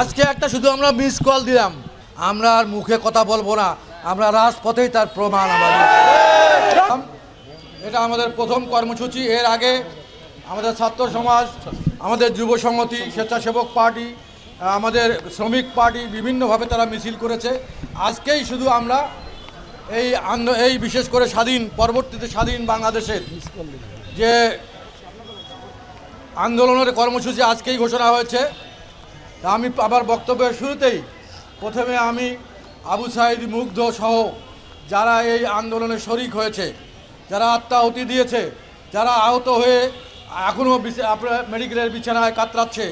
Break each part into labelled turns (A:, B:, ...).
A: আজকে একটা শুধু আমরা মিস কল দিলাম। আমরা আর মুখে কথা বলব না। আমরা রাজপথেই তার প্রমাণ আমরা দিলাম। এটা আমাদের প্রথম কর্মসূচি। এর আগে আমাদের ছাত্র সমাজ, আমাদের যুব সংহতি, স্বেচ্ছাসেবক পার্টি, আমাদের শ্রমিক পার্টি বিভিন্নভাবে তারা মিছিল করেছে। আজকেই শুধু আমরা এই এই বিশেষ করে স্বাধীন, পরবর্তীতে স্বাধীন বাংলাদেশের যে আন্দোলনের কর্মসূচি আজকেই ঘোষণা হয়েছে। আমি আমার বক্তব্যের শুরুতেই প্রথমে আমি আবু সাইদ মুগ্ধ সহ যারা এই আন্দোলনে শরিক হয়েছে যারা আত্মাহুতি দিয়েছে যারা আহত হয়ে এখনও আপনার মেডিকেলের বিছানায় কাতরাচ্ছে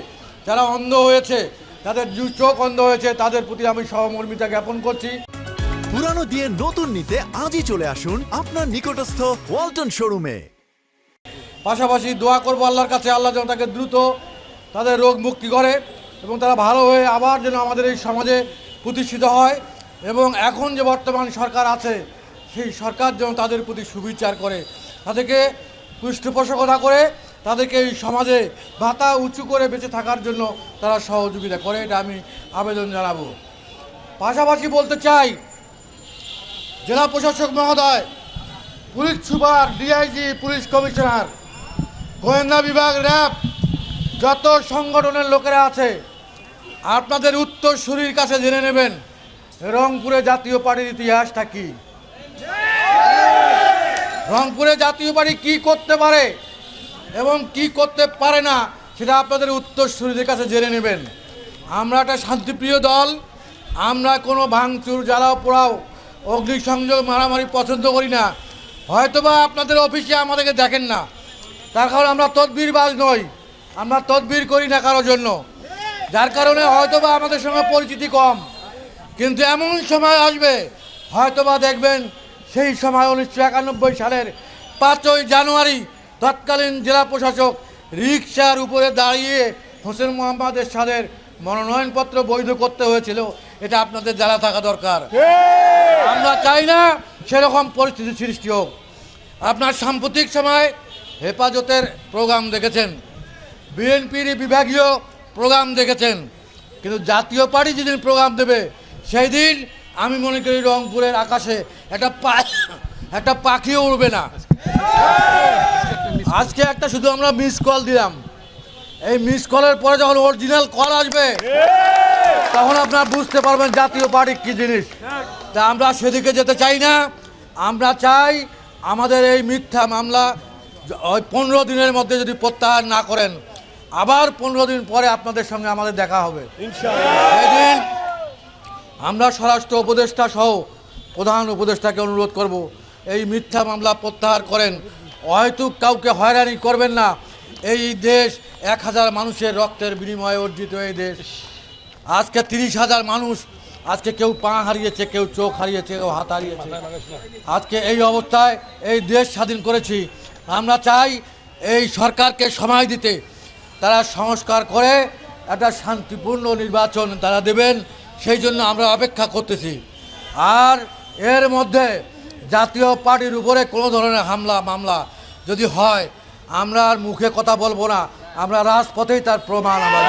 A: যারা অন্ধ হয়েছে তাদের চোখ অন্ধ হয়েছে তাদের প্রতি আমি সহমর্মিতা জ্ঞাপন করছি।
B: পুরানো দিয়ে নতুন নিতে আজই চলে আসুন আপনার নিকটস্থ ওয়ালটন শোরুমে।
A: পাশাপাশি দোয়া করব আল্লাহর কাছে আল্লাহ যেন তাকে দ্রুত তাদের রোগ মুক্তি করে। এবং তারা ভালো হয়ে আবার যেন আমাদের এই সমাজে প্রতিষ্ঠিত হয় এবং এখন যে বর্তমান সরকার আছে, সেই সরকার যেন তাদের প্রতি সুবিচার করে, তাদেরকে পৃষ্ঠপোষকতা করে, তাদেরকে এই সমাজে ভাতা উঁচু করে বেঁচে থাকার জন্য তারা সহযোগিতা করে, এটা আমি আবেদন জানাব। পাশাপাশি বলতে চাই, জেলা প্রশাসক মহোদয়, police super, DIG, police commissioner, গোয়েন্দা বিভাগ র্যাব, যত সংগঠনের লোকেরা আছে আপনাদের উত্তর শরীর কাছে জেনে নেবেন, রংপুরে জাতীয় পার্টির ইতিহাসটা কি? রংপুরে জাতীয় পার্টি কি করতে পারে এবং কি করতে পারে না, সেটা আপনাদের উত্তর শরীরের কাছে জেনে নেবেন। আমরা একটা শান্তিপ্রিয় দল, আমরা কোনো ভাঙচুর, জ্বালাও পোড়াও, অগ্নিসংযোগ, মারামারি পছন্দ করি না। হয়তোবা আপনাদের অফিসে আমাদেরকে দেখেন না। তার কারণ আমরা তদবিরবাজ নই, আমরা তদবির করি না কারোর জন্য। যার কারণে হয়তোবা আমাদের সঙ্গে পরিচিতি কম। কিন্তু এমন সময় আসবে হয়তোবা দেখবেন সেই সময় উনিশশো একানব্বই সালের পাঁচই জানুয়ারি তৎকালীন জেলা প্রশাসক রিক্সার উপরে দাঁড়িয়ে হোসেন মোহাম্মদ এরশাদের মনোনয়নপত্র বৈধ করতে হয়েছিল এটা আপনাদের জানা থাকা দরকার। আমরা চাই না সেরকম পরিস্থিতি সৃষ্টি হোক। আপনার সাম্প্রতিক সময় হেফাজতের প্রোগ্রাম দেখেছেন। বিএনপির বিভাগীয় প্রোগ্রাম দেখেছেন। কিন্তু জাতীয় পার্টি যেদিন প্রোগ্রাম দেবে সেই দিন আমি মনে করি রংপুরের আকাশে একটা পা, একটা পাখিও উড়বে না। আজকে একটা শুধু আমরা মিস কল দিলাম। এই মিস কলের পরে যখন অরিজিনাল কল আসবে, তখন আপনারা বুঝতে পারবেন জাতীয় পার্টি কী জিনিস। তা আমরা সেদিকে যেতে চাই না। আমরা চাই আমাদের এই মিথ্যা মামলা ওই পনেরো দিনের মধ্যে যদি প্রত্যাহার না করেন আবার পনেরো দিন পরে আপনাদের সঙ্গে আমাদের দেখা হবে। সেদিন আমরা স্বরাষ্ট্র উপদেষ্টা সহ প্রধান উপদেষ্টাকে অনুরোধ করব এই মিথ্যা মামলা প্রত্যাহার করেন। হয়তো কাউকে হয়রানি করবেন না। এই দেশ এক হাজার মানুষের রক্তের বিনিময়ে অর্জিত এই দেশ। আজকে তিরিশ হাজার মানুষ আজকে কেউ পা হারিয়েছে কেউ চোখ হারিয়েছে কেউ হাত হারিয়েছে। আজকে এই অবস্থায় এই দেশ স্বাধীন করেছি। আমরা চাই এই সরকারকে সময় দিতে তারা সংস্কার করে একটা শান্তিপূর্ণ নির্বাচন তারা দেবেন, সেই জন্য আমরা অপেক্ষা করতেছি আর এর মধ্যে জাতীয় পার্টির উপরে কোনো ধরনের হামলা, মামলা যদি হয়, আমরা আর মুখে কথা বলব না আমরা রাজপথেই তার প্রমাণ আমরা।